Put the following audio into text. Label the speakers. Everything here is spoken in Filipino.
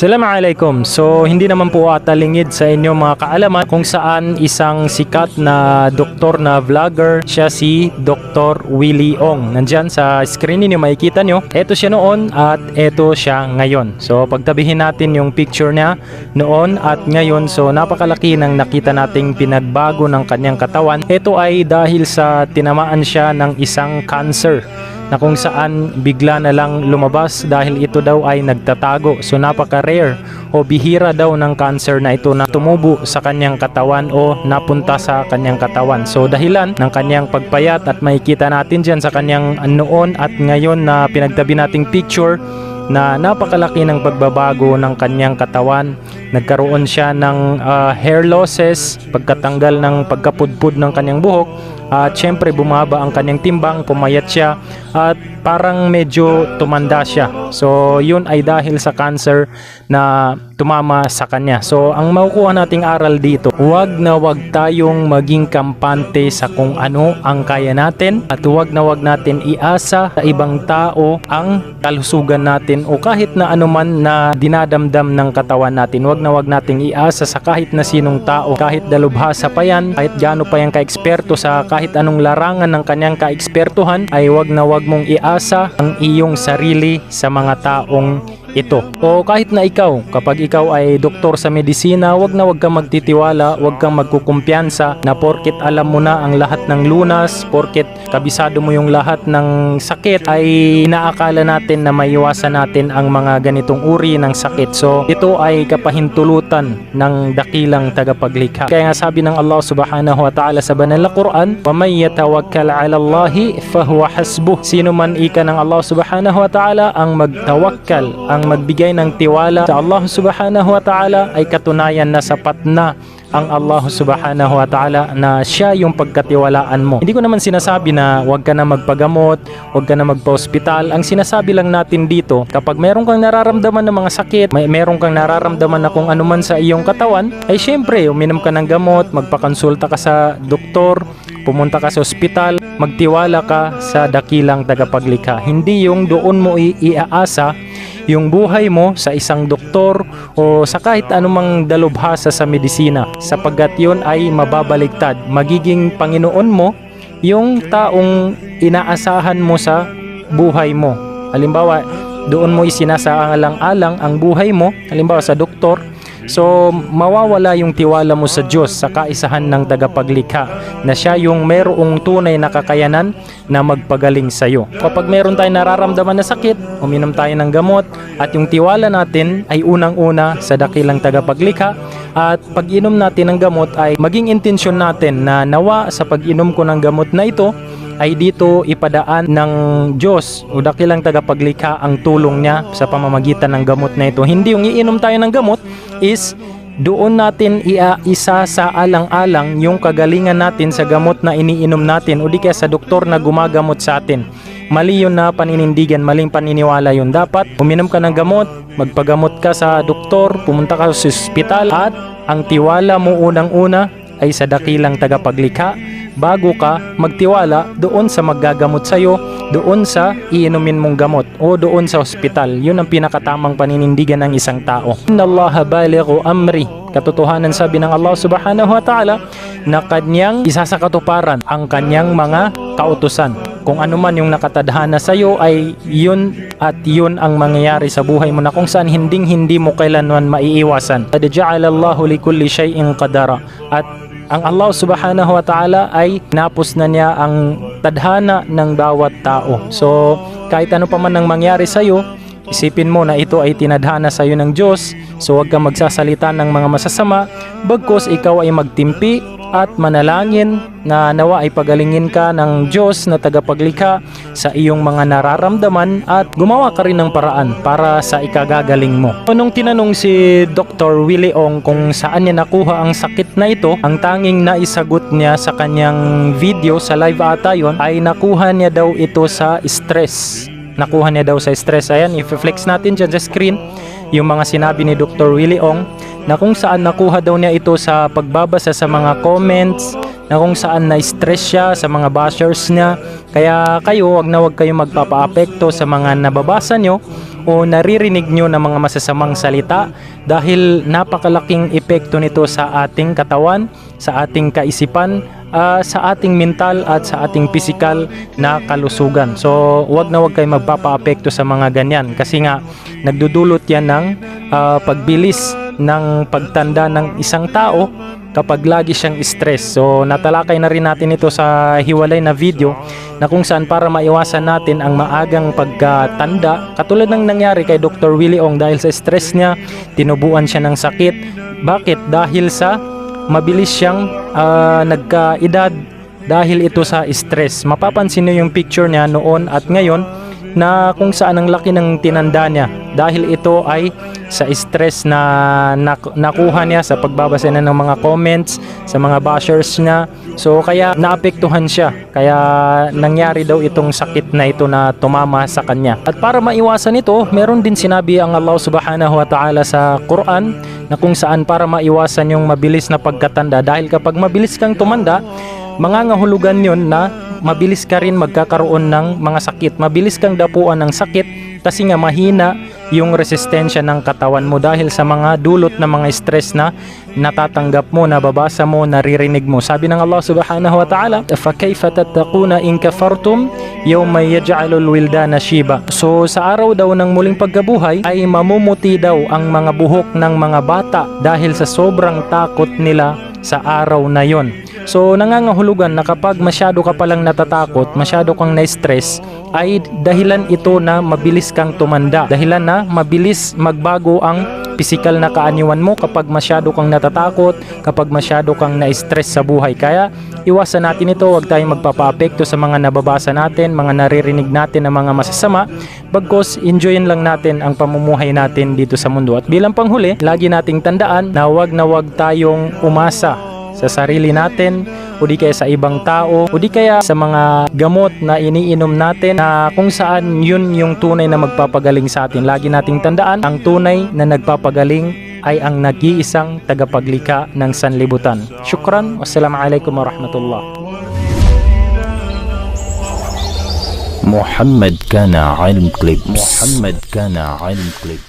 Speaker 1: Assalamualaikum. So, hindi naman po atalingid sa inyo mga kaalaman kung saan isang sikat na doktor na vlogger, siya si Dr. Willie Ong. Nandyan sa screen ninyo makikita nyo. Ito siya noon at ito siya ngayon. So, pagtabihin natin yung picture niya noon at ngayon. So, napakalaki ng nakita nating pinagbago ng kanyang katawan. Ito ay dahil sa tinamaan siya ng isang cancer na kung saan bigla na lang lumabas dahil ito daw ay nagtatago. So napaka-rare o bihira daw ng cancer na ito na tumubo sa kanyang katawan o napunta sa kanyang katawan. So dahilan ng kanyang pagpayat at makikita natin dyan sa kanyang noon at ngayon na pinagtabi nating picture na napakalaki ng pagbabago ng kanyang katawan. Nagkaroon siya ng ah, hair losses, pagkatanggal ng pagkapudpud ng kanyang buhok, at syempre bumaba ang kanyang timbang, pumayat siya at parang medyo tumanda siya. So yun ay dahil sa cancer na tumama sa kanya. So ang makukuha nating aral dito, huwag na huwag tayong maging kampante sa kung ano ang kaya natin at huwag na huwag natin iasa sa ibang tao ang kalusugan natin o kahit na anuman na dinadamdam ng katawan natin. Huwag na huwag nating iasa sa kahit na sinong tao, kahit dalubhasa pa yan, kahit gaano pa yan ka-eksperto sa kahit anong larangan ng kanyang ka-ekspertuhan, ay huwag na huwag mong iasa ang iyong sarili sa mga taong ito. O kahit na ikaw, kapag ikaw ay doktor sa medisina, wag na wag kang magtitiwala, wag kang magkukumpiyansa na porket alam mo na ang lahat ng lunas, porket kabisado mo yung lahat ng sakit, ay inaakala natin na maiwasan natin ang mga ganitong uri ng sakit. So, ito ay kapahintulutan ng dakilang tagapaglikha. Kaya nga sabi ng Allah subhanahu wa ta'ala sa banal na Quran, وَمَنْ يَتَوَكَّلْ عَلَى اللَّهِ فَهُوَ حَسْبُهُ Sino man ika ng Allah subhanahu wa ta'ala ang magtawakkal, ang magbigay ng tiwala sa Allah subhanahu wa ta'ala ay katunayan na sapat na ang Allah subhanahu wa ta'ala na siya yung pagkatiwalaan mo. Hindi ko naman sinasabi na huwag ka na magpagamot, huwag ka na magpa-hospital. Ang sinasabi lang natin dito, kapag meron kang nararamdaman ng mga sakit, may meron kang nararamdaman na kung ano man sa iyong katawan, ay syempre, uminom ka ng gamot, magpakonsulta ka sa doktor, pumunta ka sa ospital, magtiwala ka sa dakilang tagapaglikha. Hindi yung doon mo iaasa yung buhay mo sa isang doktor o sa kahit anumang dalubhasa sa medisina sapagkat yun ay mababaliktad. Magiging Panginoon mo yung taong inaasahan mo sa buhay mo. Halimbawa, doon mo isinasaalang-alang ang buhay mo, halimbawa sa doktor, So, mawawala yung tiwala mo sa Diyos sa kaisahan ng tagapaglikha na siya yung merong tunay na kakayanan na magpagaling sa iyo. Kapag meron tayong nararamdaman na sakit, uminom tayo ng gamot at yung tiwala natin ay unang-una sa dakilang tagapaglikha at pag inom natin ng gamot ay maging intensyon natin na nawa sa pag-inom ko ng gamot na ito ay dito ipadaan ng Diyos o dakilang tagapaglikha ang tulong niya sa pamamagitan ng gamot na ito. Hindi yung iinom tayo ng gamot is doon natin iaisa sa alang-alang yung kagalingan natin sa gamot na iniinom natin o di kaya sa doktor na gumagamot sa atin. Mali yun na paninindigan, maling paniniwala yun. Dapat uminom ka ng gamot, magpagamot ka sa doktor, pumunta ka sa ospital at ang tiwala mo unang-una ay sa dakilang tagapaglikha bago ka magtiwala doon sa maggagamot sa'yo, doon sa iinumin mong gamot o doon sa ospital. Yun ang pinakatamang paninindigan ng isang tao. Inna Allah balighu amri. Katotohanan sabi ng Allah subhanahu wa ta'ala na kanyang isasakatuparan ang kanyang mga kautusan. Kung ano man yung nakatadhana sa iyo ay yun at yun ang mangyayari sa buhay mo na kung saan hinding hindi mo kailanman maiiwasan. Qad ja'ala Allahu shay'in qadara. At ang Allah subhanahu wa ta'ala ay napos na niya ang tadhana ng bawat tao. So, kahit ano pa man ang mangyari sa iyo, isipin mo na ito ay tinadhana sa iyo ng Diyos. So, huwag kang magsasalita ng mga masasama, bagkos ikaw ay magtimpi at manalangin na nawa ay pagalingin ka ng Diyos na tagapaglikha sa iyong mga nararamdaman at gumawa ka rin ng paraan para sa ikagagaling mo. So, nung tinanong si Dr. Willie Ong kung saan niya nakuha ang sakit na ito, ang tanging naisagot niya sa kanyang video sa live ata yon ay nakuha niya daw ito sa stress. Nakuha niya daw sa stress. Ayan, i-flex natin dyan sa screen yung mga sinabi ni Dr. Willie Ong na kung saan nakuha daw niya ito sa pagbabasa sa mga comments na kung saan na-stress siya sa mga bashers niya. Kaya kayo, wag na wag kayo magpapa-apekto sa mga nababasa nyo o naririnig nyo ng mga masasamang salita dahil napakalaking epekto nito sa ating katawan, sa ating kaisipan, ah, sa ating mental at sa ating physical na kalusugan. So, wag na wag kayo magpapa-apekto sa mga ganyan kasi nga nagdudulot yan ng ah, pagbilis ng pagtanda ng isang tao kapag lagi siyang stress. So natalakay na rin natin ito sa hiwalay na video na kung saan para maiwasan natin ang maagang pagkatanda katulad ng nangyari kay Dr. Willie Ong dahil sa stress niya tinubuan siya ng sakit. Bakit? Dahil sa mabilis siyang ah, nagkaedad dahil ito sa stress. Mapapansin niyo yung picture niya noon at ngayon na kung saan ang laki ng tinanda niya. Dahil ito ay sa stress na nak- nakuha niya sa pagbabasa na ng mga comments sa mga bashers niya. So kaya naapektuhan siya. Kaya nangyari daw itong sakit na ito na tumama sa kanya. At para maiwasan ito meron din sinabi ang Allah subhanahu wa ta'ala sa Quran na kung saan para maiwasan yung mabilis na pagkatanda. Dahil kapag mabilis kang tumanda mangangahulugan yon na mabilis ka rin magkakaroon ng mga sakit. Mabilis kang dapuan ng sakit kasi nga mahina yung resistensya ng katawan mo dahil sa mga dulot ng mga stress na natatanggap mo, nababasa mo, naririnig mo. Sabi ng Allah subhanahu wa ta'ala, فَكَيْفَ تَتَّقُونَ إِن كَفَرْتُمْ يَوْمَ يَجْعَلُ الْوِلْدَانَ شِيبًا So sa araw daw ng muling pagkabuhay ay mamumuti daw ang mga buhok ng mga bata dahil sa sobrang takot nila sa araw na yon. So nangangahulugan na kapag masyado ka palang natatakot, masyado kang na-stress, ay dahilan ito na mabilis kang tumanda. Dahilan na mabilis magbago ang physical na kaanyuan mo kapag masyado kang natatakot, kapag masyado kang na-stress sa buhay. Kaya iwasan natin ito, huwag tayong magpapa-apekto sa mga nababasa natin, mga naririnig natin na mga masasama, bagkos enjoyin lang natin ang pamumuhay natin dito sa mundo. At bilang panghuli, lagi nating tandaan na huwag na huwag tayong umasa sa sarili natin o di kaya sa ibang tao o di kaya sa mga gamot na iniinom natin na kung saan yun yung tunay na magpapagaling sa atin. Lagi nating tandaan, ang tunay na nagpapagaling ay ang nag-iisang tagapaglika ng sanlibutan. Shukran. Wassalamualaikum warahmatullah.
Speaker 2: محمد كان علم كليبس محمد كان علم كليبس